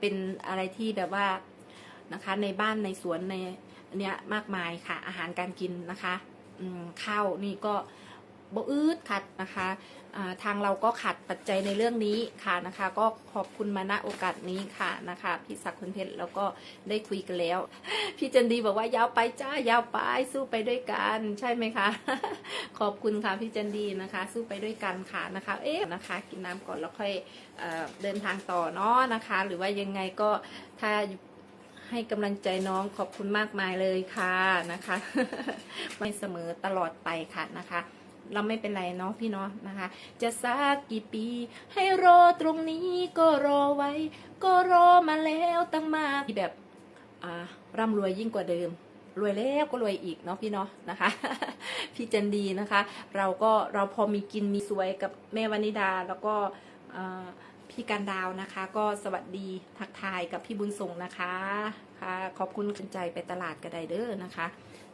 เป็นอะไรที่แบบว่านะคะ ในบ้านในสวนในเนี้ยมากมายค่ะ อาหารการกินนะคะข้าวนี่ก็ บอืดขัดนะคะทางเราก็ขัดปัจจัยในเรื่องนี้ค่ะนะคะ ก็ขอบคุณมาณโอกาสนี้ค่ะนะคะพี่ศักดิ์คุณเพชรแล้วก็ได้คุยกันแล้ว พี่จันดีบอกว่ายาวไปจ้ายาวไปสู้ไปด้วยกันใช่ไหมคะขอบคุณค่ะพี่จันดีนะคะ สู้ไปด้วยกันค่ะนะคะ เอ๊ะนะคะ กินน้ำก่อนแล้วค่อยเอ่อเดินทางต่อเนาะนะคะ หรือว่ายังไงก็ถ้าให้กำลังใจน้องขอบคุณมากมายเลยค่ะนะคะ ไม่เสมอตลอดไปค่ะนะคะ เราไม่เป็นไรเนาะพี่เนาะนะคะ จะสักกี่ปี ให้รอตรงนี้ก็รอไว้ ก็รอมาแล้วตั้งมากที่แบบร่ำรวยยิ่งกว่าเดิม รวยแล้วก็รวยอีกเนาะพี่เนาะนะคะ พี่จันดีนะคะ เราก็เราพอมีกินมีสวยกับแม่วานิดาแล้วก็พี่การดาวนะคะ ก็สวัสดีทักทายกับพี่บุญส่งนะคะค่ะขอบคุณคุณใจไปตลาดกระไดเด้อนะคะ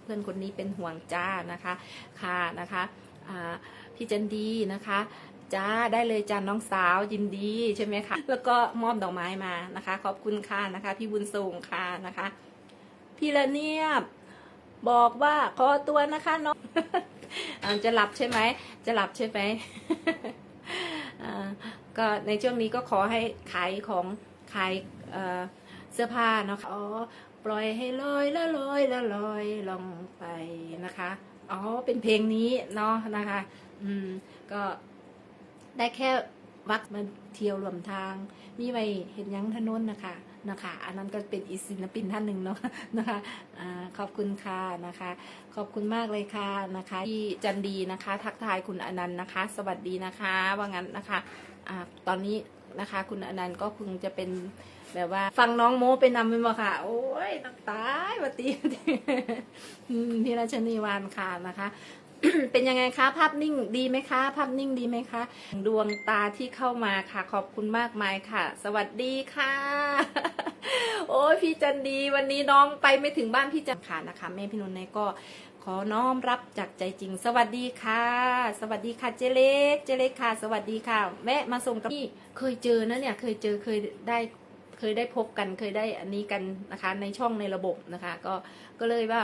เพื่อนคนนี้เป็นห่วงจ้านะคะค่ะนะคะ พี่จันดีนะคะจ้าได้เลยจ้าน้องสาวยินดีใช่ไหมคะแล้วก็มอบดอกไม้มานะคะ ขอบคุณค่ะนะคะ พี่บุญส่งค่ะนะคะ พี่ละเนียบ บอกว่าขอตัวนะคะน้องจะหลับใช่ไหมจะหลับใช่ไหมก็ในช่วงนี้ก็ขอให้ขายของขายเสื้อผ้าเนาะคะอ๋อปล่อยให้ลอยละลอยละลอยลงไปนะคะ อ๋อเป็นเพลงนี้เนาะนะคะ อืม ก็ได้แค่วักมาเที่ยวรวมทาง มีไว้เห็นยังถนนนะคะนะคะ อันนั้นก็เป็นอีศิลปินท่านหนึ่งเนาะนะคะอ่าขอบคุณค่ะนะคะ ขอบคุณมากเลยค่ะนะคะ ที่จันดีนะคะ ทักทายคุณอนันต์นะคะ สวัสดีนะคะ ว่างั้นนะคะอ่าตอนนี้ นะคะ คุณอนันต์ก็คงจะเป็นแบบว่า ฟังน้องโมไปนำเป็นบ่ค่ะ โอ้ยนักตายวัตีพี่ราชนีวานค่ะนะคะ เป็นยังไงคะ ภาพนิ่งดีไหมคะ ภาพนิ่งดีไหมคะ ดวงตาที่เข้ามาค่ะ ขอบคุณมากมายค่ะ สวัสดีค่ะ โอ้ยพี่จันดี วันนี้น้องไปไม่ถึงบ้านพี่จันค่ะนะคะแม่พี่นนท์เนี่ยก็ ขอน้อมรับจากใจจริง สวัสดีค่ะ สวัสดีค่ะเจเล็กเจเล็กค่ะ สวัสดีค่ะแม่มาส่งกับนี่เคยเจอนะเนี่ยเคยเจอเคยได้เคยได้พบกันเคยได้อันนี้กันนะคะ ในช่องในระบบนะคะ ก็ก็เลยว่า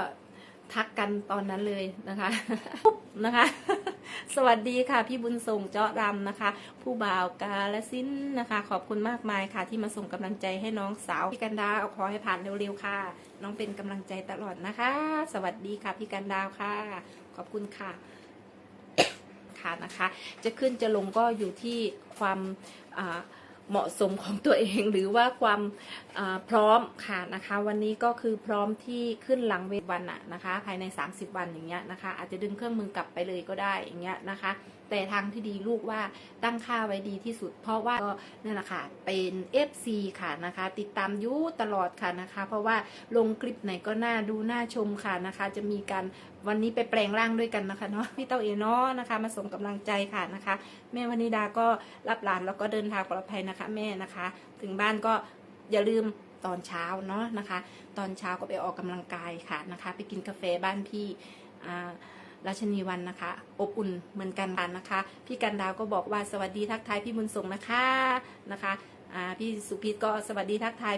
ทักกันตอนนั้นเลยนะคะปุ๊บนะคะ สวัสดีค่ะพี่บุญส่งเจาะรำนะคะ ผู้บ่าวกาและสิ้นนะคะ ขอบคุณมากมายค่ะ ที่มาส่งกำลังใจให้น้องสาวพี่กันดาวขอให้ผ่านเร็วๆค่ะ น้องเป็นกำลังใจตลอดนะคะ สวัสดีค่ะพี่กันดาวค่ะ ขอบคุณค่ะค่ะนะคะ จะขึ้นจะลงก็อยู่ที่ความอ่า เหมาะสมของตัวเองหรือว่าความาพร้อมค่ะนะคะ วันนี้ก็คือพร้อมที่ขึ้นหลังเวทวันอะนะคะ ภายใน 30 วันอย่างเงี้ยนะคะ อาจจะดึงเครื่องมือกลับไปเลยก็ได้อย่างเงี้ยนะคะ แต่ทางที่ดีลูกว่าตั้งค่าไว้ดีที่สุด เพราะว่าก็นั่นแหละค่ะเป็น FC ค่ะนะคะ ติดตามยุตลอดค่ะนะคะ เพราะว่าลงคลิปไหนก็น่าดูน่าชมค่ะนะคะ จะมีการวันนี้ไปแปลงร่างด้วยกันนะคะเนาะพี่เต้าเอเนาะนะคะ มาส่งกำลังใจค่ะนะคะ แม่วนิดาก็รับหลานแล้วก็เดินทางปลอดภัยนะคะ แม่นะคะ ถึงบ้านก็อย่าลืมตอนเช้าเนาะนะคะ ตอนเช้าก็ไปออกกำลังกายค่ะนะคะ ไปกินกาแฟบ้านพี่อ่า ราชนีวันนะคะ อบอุ่นเหมือนกันนะคะ พี่กันดาวก็บอกว่าสวัสดีทักทายพี่บุญส่งนะคะนะคะพี่สุพิษก็สวัสดีทักทาย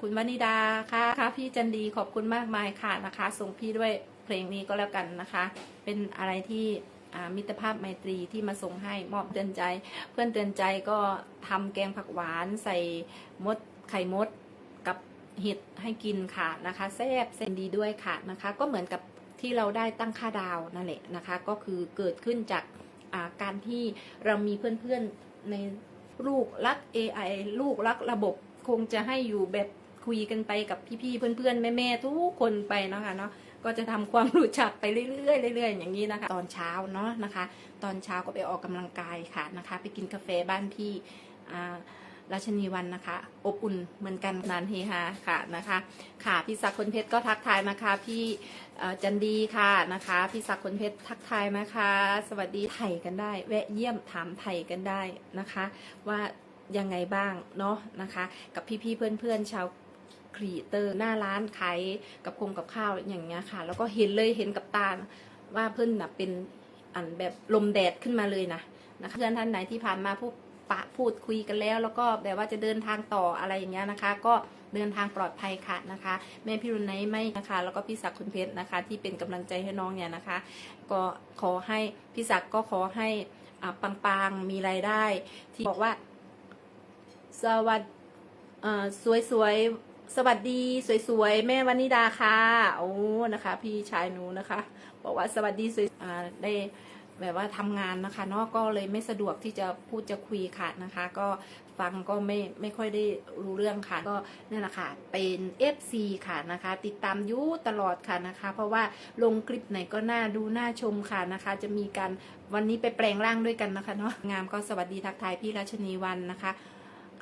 คุณวนิดาค่ะค่ะพี่จันดีขอบคุณมากมายค่ะนะคะ ส่งพี่ด้วยเพลงนี้ก็แล้วกันนะคะ เป็นอะไรที่มิตรภาพไมตรีที่มาส่งให้มอบเตือนใจ เพื่อนเตือนใจก็ทำแกงผักหวานใส่มดไข่มดกับเห็ดให้กินค่ะนะคะแซ่บเส้นดีด้วยค่ะนะคะ ก็เหมือนกับ ที่เราได้ตั้งค่าดาวนั่นแหละนะคะ ก็คือเกิดขึ้นจากาการที่เรามีเพื่อนๆในลูกรัก AI ลูกรักระบบคงจะให้อยู่แบบคุยกันไปกับพี่ๆเพื่อนๆแม่ๆทุกคนไปเนาะคะเนาะก็จะทำความรู้จักไปเรื่อยๆเรื่อยๆอย่างนี้นะคะ ตอนเช้าเนาะนะคะ ตอนเช้าก็ไปออกกำลังกายค่ะนะคะ ไปกินกาแฟบ้านพี่อ่า ราชนีวันนะคะ อบอุ่นเหมือนกันนานเฮฮาค่ะนะคะ ค่ะพี่ศักดิ์คนเพชรก็ทักทายนะคะ พี่จันดีค่ะนะคะพี่ศักดิ์คนเพชรทักทายนะคะ สวัสดีไทยกันได้ แวะเยี่ยมถามไทยกันได้นะคะ ว่ายังไงบ้างเนาะนะคะ กับพี่ๆเพื่อนๆชาวครีเตอร์หน้าร้านขายกับคงกับข้าวอย่างเงี้ยค่ะ แล้วก็เห็นเลยเห็นกับตาว่าเพื่อนนะเป็นอันแบบลมแดดขึ้นมาเลยนะนะคะเพื่อนท่านไหนที่ผ่านมาพบ ปะพูดคุยกันแล้ว แล้วก็แบบว่าจะเดินทางต่ออะไรอย่างเงี้ยนะคะ ก็เดินทางปลอดภัยค่ะนะคะ แม่พี่รุนไนไม่นะคะ แล้วก็พี่ศักดิ์คุณเพชรนะคะ ที่เป็นกำลังใจให้น้องเนี่ยนะคะ ก็ขอให้พี่ศักดิ์ก็ขอให้อ่าปังๆมีรายได้ ที่บอกว่า สวัสดีเอ่อสวยๆ สวัสดีสวยๆ แม่วานิดาค่ะ โอ้นะคะ พี่ชายหนูนะคะ บอกว่าสวัสดีสวยอ่าได้ แบบว่าทำงานนะคะเนาะก็เลยไม่สะดวกที่จะพูดจะคุยค่ะนะคะ ก็ฟังก็ไม่ไม่ค่อยได้รู้เรื่องค่ะ ก็นั่นแหละค่ะเป็น FC ค่ะนะคะ ติดตามยุตลอดค่ะนะคะ เพราะว่าลงคลิปไหนก็น่าดูน่าชมค่ะนะคะ จะมีการวันนี้ไปแปลงร่างด้วยกันนะคะเนาะงามก็สวัสดีทักทายพี่รัชนีวันนะคะ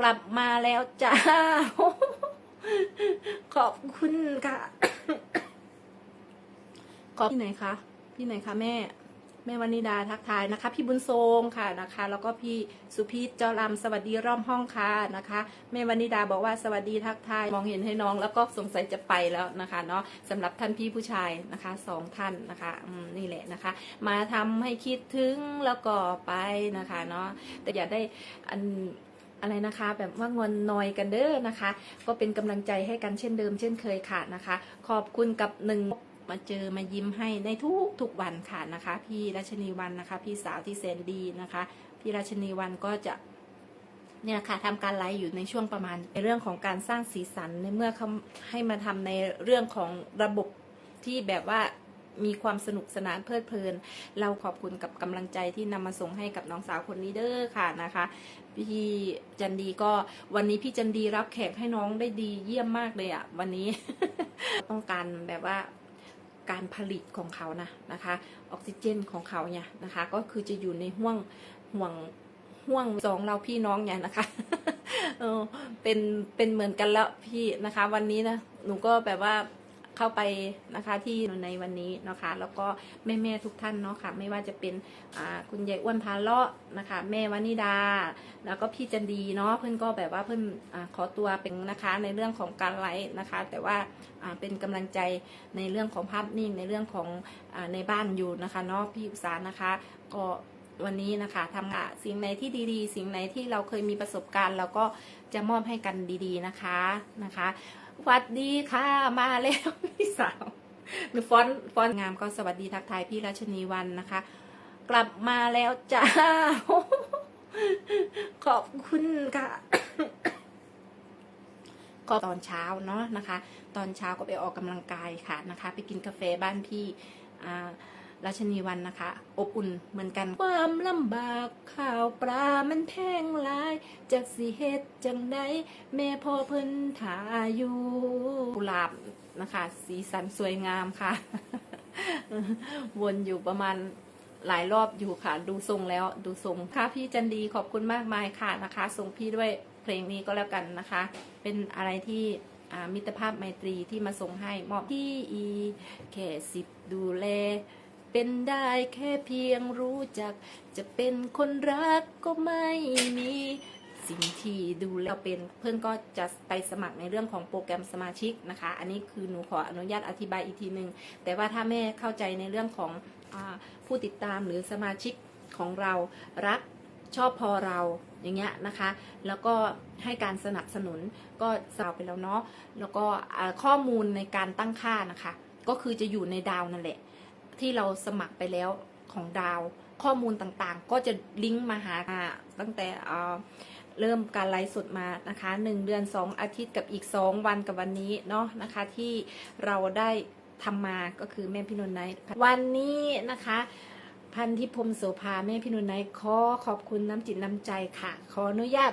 กลับมาแล้วจ้าขอบคุณค่ะขอบพี่ไหนคะพี่ไหนคะแม่ แม่วานิดาทักทายนะคะ พี่บุญทรงค่ะนะคะ แล้วก็พี่สุพีชเจ้าลำสวัสดีร่อมห้องค่ะนะคะแม่วานิดาบอกว่าสวัสดีทักทายมองเห็นให้น้อง แล้วก็สงสัยจะไปแล้วนะคะเนาะสำหรับท่านพี่ผู้ชายนะคะสองท่านนะคะนี่แหละนะคะ มาทำให้คิดถึงแล้วก็ไปนะคะเนาะแต่อย่าได้อันอะไรนะคะแบบว่างอนนอยกันเด้อนะคะ ก็เป็นกำลังใจให้กันเช่นเดิมเช่นเคยค่ะนะคะ ขอบคุณกับหนึ่ง มาเจอมายิ้มให้ในทุกทุกวันค่ะนะคะ พี่รัชนีวันนะคะ พี่สาวที่แสนดีนะคะ พี่รัชนีวันก็จะเนี่ยค่ะทำการไลฟ์อยู่ในช่วงประมาณในเรื่องของการสร้างสีสันในเมื่อเขาให้มาทำในเรื่องของระบบที่แบบว่ามีความสนุกสนานเพลิดเพลิน เราขอบคุณกับกำลังใจที่นำมาส่งให้กับน้องสาวคนนี้เด้อค่ะนะคะพี่จันดีก็วันนี้พี่จันดีรับแขกให้น้องได้ดีเยี่ยมมากเลยอะ่ะ วันนี้ต้องการแบบว่า การผลิตของเขานะนะคะออกซิเจนของเขาเนี่ยนะคะ ก็คือจะอยู่ในห่วงห่วงห่วงสองเราพี่น้องเนี่ยนะคะเออเป็นเป็นเหมือนกันแล้วพี่นะคะ วันนี้นะหนูก็แบบว่า เข้าไปนะคะที่ในวันนี้นะคะ แล้วก็แม่แม่ๆทุกท่านเนาะค่ะ ไม่ว่าจะเป็นคุณยายอ้วนพาเลาะนะคะ แม่วานิดา แล้วก็พี่จันดีเนาะเพื่อนก็แบบว่าเพื่อนอขอตัวเป็นนะคะในเรื่องของการไลฟ์นะคะ แต่ว่าเป็นกำลังใจในเรื่องของภาพนิ่งในเรื่องของอในบ้านอยู่นะคะเนาะพี่อุษานะคะ ก็วันนี้นะคะทำงานสิ่งไหนที่ดีๆ สิ่งไหนที่เราเคยมีประสบการณ์ เราก็จะมอบให้กันดีๆนะคะนะคะ สวัสดีค่ะมาแล้วพี่สาวหรือฟอนต์ฟอนงามก็สวัสดีทักทายพี่ราชนีวันนะคะ กลับมาแล้วจ้า ขอบคุณค่ะก็ตอนเช้าเนาะนะคะ ตอนเช้าก็ไปออกกำลังกายค่ะนะคะ ไปกินกาแฟบ้านพี่อ่า ราชนีวันนะคะ อบอุ่นเหมือนกัน ความลำบากข่าวปลามันแพงหลาย จากสิเฮ็ดจังไดแม่พ่อเพิ่นถาอยู่กุหลาบนะคะ สีสันสวยงามค่ะ วนอยู่ประมาณหลายรอบอยู่ค่ะ ดูทรงแล้วดูทรงค่ะพี่จันดีขอบคุณมากมายค่ะนะคะส่งพี่ด้วยเพลงนี้ก็แล้วกันนะคะ เป็นอะไรที่อ่ามิตรภาพไมตรีที่มาส่งให้มอบที่อีแค่สิบดูแล เป็นได้แค่เพียงรู้จัก จะเป็นคนรักก็ไม่มีสิ่งที่ดูแล้วเป็นเพื่อนก็จะไปสมัครในเรื่องของโปรแกรมสมาชิกนะคะ อันนี้คือหนูขออนุญาตอธิบายอีกทีหนึ่งแต่ว่าถ้าแม่เข้าใจในเรื่องของอผู้ติดตามหรือสมาชิกของเรารักชอบพอเราอย่างเงี้ยนะคะ แล้วก็ให้การสนับสนุนก็สาวไปแล้วเนาะแล้วก็ข้อมูลในการตั้งค่านะคะ ก็คือจะอยู่ในดาวนั่นแหละ ที่เราสมัครไปแล้วของดาว ข้อมูลต่างๆ ก็จะลิงก์มาหาตั้งแต่เริ่มการไลฟ์สดมานะคะ 1 เดือน 2 อาทิตย์กับอีก 2 วันกับวันนี้เนาะนะคะ ที่เราได้ทำมาก็คือแม่พี่นนท์ไนท์วันนี้นะคะพันธิพรมโสภาแม่พี่นนท์ไนท์ขอขอบคุณน้ำจิตน้ำใจค่ะ ขออนุญาต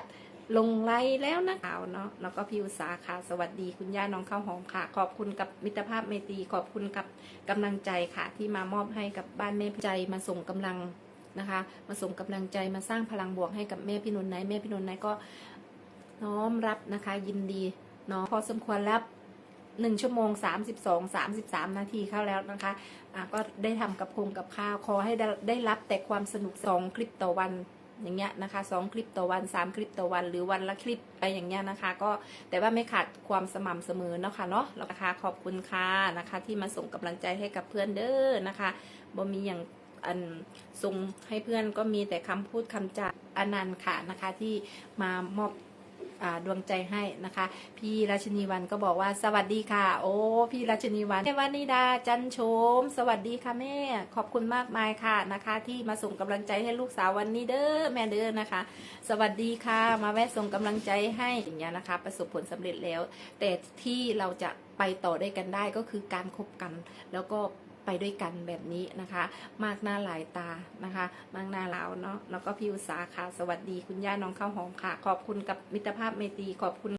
ลงไลน์แล้วนะเอาวเนาะแล้วก็พี่อุตสาค่ะ สวัสดีคุณย่าน้องข้าวหอมค่ะ ขอบคุณกับมิตรภาพเมตรีขอบคุณกับกำลังใจค่ะ ที่มามอบให้กับบ้านแม่ใจมาส่งกำลังนะคะ มาส่งกำลังใจมาสร้างพลังบวกให้กับแม่พี่นนท์ไนแม่พี่นนท์ไนก็น้อมรับนะคะ ยินดีเนาะพอสมควรแล้วหนึ่งชั่วโมงสามสิบสองสามสิบสามนาทีเข้าแล้วนะคะะก็ได้ทำกับคงกับข้าว ขอใหไ้ได้รับแต่ความสนุกสองคลิปต่อวัน อย่างเงี้ยนะคะสองคลิปต่อวันสามคลิปต่อวัน หรือวันละคลิปไปอย่างเงี้ยนะคะ ก็แต่ว่าไม่ขาดความสม่ำเสมอเนาะค่ะเนาะแล้วนะคะขอบคุณค่ะนะคะ ที่มาส่งกำลังใจให้กับเพื่อนเด้อนะคะบ่มีอย่างอันส่งให้เพื่อนก็มีแต่คำพูดคำจาอนันต์ค่ะนะคะที่มามอบ ดวงใจให้นะคะ พี่ราชนีวันก็บอกว่าสวัสดีค่ะ โอ้พี่ราชนีวันแม่วานิดาจันโชม สวัสดีค่ะแม่ขอบคุณมากมายค่ะนะคะ ที่มาส่งกำลังใจให้ลูกสาววันนี้เด้อแม่เด้อนะคะ สวัสดีค่ะมาแวะส่งกำลังใจให้อย่างเงี้ยนะคะ ประสบผลสำเร็จแล้ว แต่ที่เราจะไปต่อได้กันได้ก็คือการคบกันแล้วก็ ไปด้วยกันแบบนี้นะคะ มากหน้าหลายตานะคะ มากหน้าหลาวเนาะแล้วก็พี่อุตสาค่ะ สวัสดีคุณย่าน้องข้าวหอมค่ะ ขอบคุณกับมิตรภาพเมตรีขอบคุณ